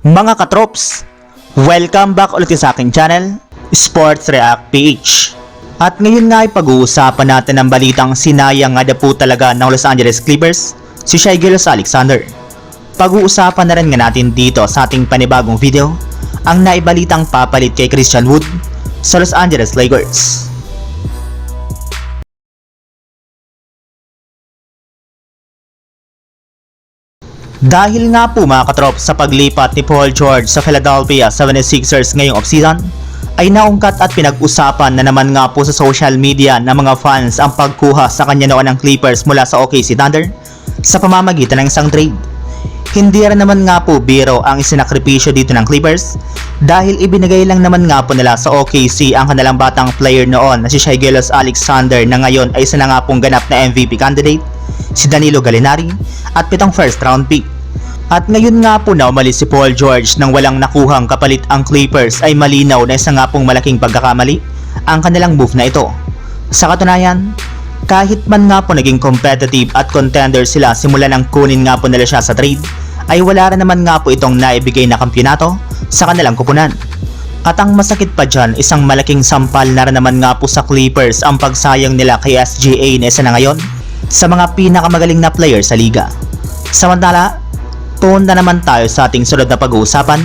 Mga katrops, welcome back ulit sa aking channel, Sports React PH. At ngayon nga ay pag-uusapan natin ang balitang sinayang nga na po talaga ng Los Angeles Clippers, si Shai Gilgeous Alexander. Pag-uusapan na rin nga natin dito sa ating panibagong video, ang naibalitang papalit kay Christian Wood sa Los Angeles Lakers. Dahil nga po mga katrop sa paglipat ni Paul George sa Philadelphia 76ers ngayong offseason, ay naungkat at pinag-usapan na naman nga po sa social media ng mga fans ang pagkuha sa kanya noon ng Clippers mula sa OKC Thunder sa pamamagitan ng isang trade. Hindi rin naman nga po biro ang isinakripisyo dito ng Clippers dahil ibinigay lang naman nga po nila sa OKC ang kanilang batang player noon na si Shai Gilgeous Alexander na ngayon ay isa na nga pong ganap na MVP candidate, si Danilo Gallinari at pitong first round pick. At ngayon nga po na umalis si Paul George nang walang nakuhang kapalit ang Clippers ay malinaw na isa nga pong malaking pagkakamali ang kanilang move na ito. Sa katunayan, kahit man nga po naging competitive at contender sila simula nang kunin nga po nila siya sa trade, ay wala rin naman nga po itong naibigay na kampyonato sa kanilang kupunan. At ang masakit pa dyan, isang malaking sampal na rin naman nga po sa Clippers ang pagsayang nila kay SGA na isa na ngayon sa mga pinakamagaling na player sa liga. Samantala, tuon na naman tayo sa ating sunod na pag-uusapan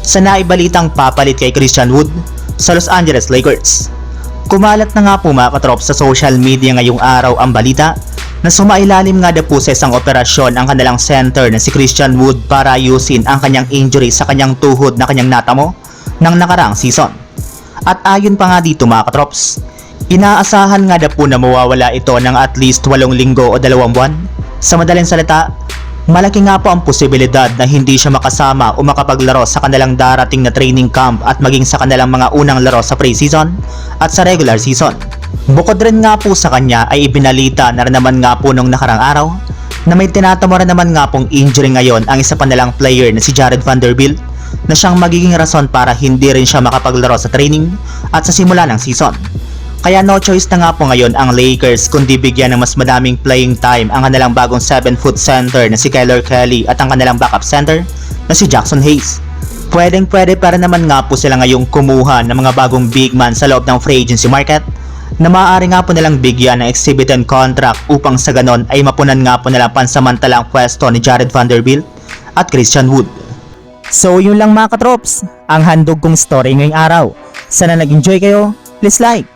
sa naibalitang papalit kay Christian Wood sa Los Angeles Lakers. Kumalat na nga po mga sa social media ngayong araw ang balita na sumailalim nga na po sa isang operasyon ang kanilang center na si Christian Wood para ayusin ang kanyang injury sa kanyang tuhod na kanyang natamo ng nakaraang season. At ayon pa nga dito mga katrops, inaasahan nga na po na mawawala ito ng at least 8 linggo o dalawang buwan. Sa madaling salita, malaki nga po ang posibilidad na hindi siya makasama o makapaglaro sa kanilang darating na training camp at maging sa kanilang mga unang laro sa preseason at sa regular season. Bukod rin nga po sa kanya ay ibinalita na rin naman nga po nung nakarang araw na may tinatamo naman nga pong injury ngayon ang isa pa nilang player na si Jared Vanderbilt na siyang magiging rason para hindi rin siya makapaglaro sa training at sa simula ng season. Kaya no choice na nga po ngayon ang Lakers kundi bigyan ng mas madaming playing time ang kanilang bagong 7-foot center na si Kyler Kelly at ang kanilang backup center na si Jackson Hayes. Pwedeng pwede para naman nga po sila ngayong kumuha ng mga bagong big man sa loob ng free agency market na maaari nga po nilang bigyan ng exhibited contract upang sa ganon ay mapunan nga po nilang pansamantalang pwesto ni Jared Vanderbilt at Christian Wood. So yun lang mga katrops, ang handog kong story ngayong araw. Sana nag-enjoy kayo, please like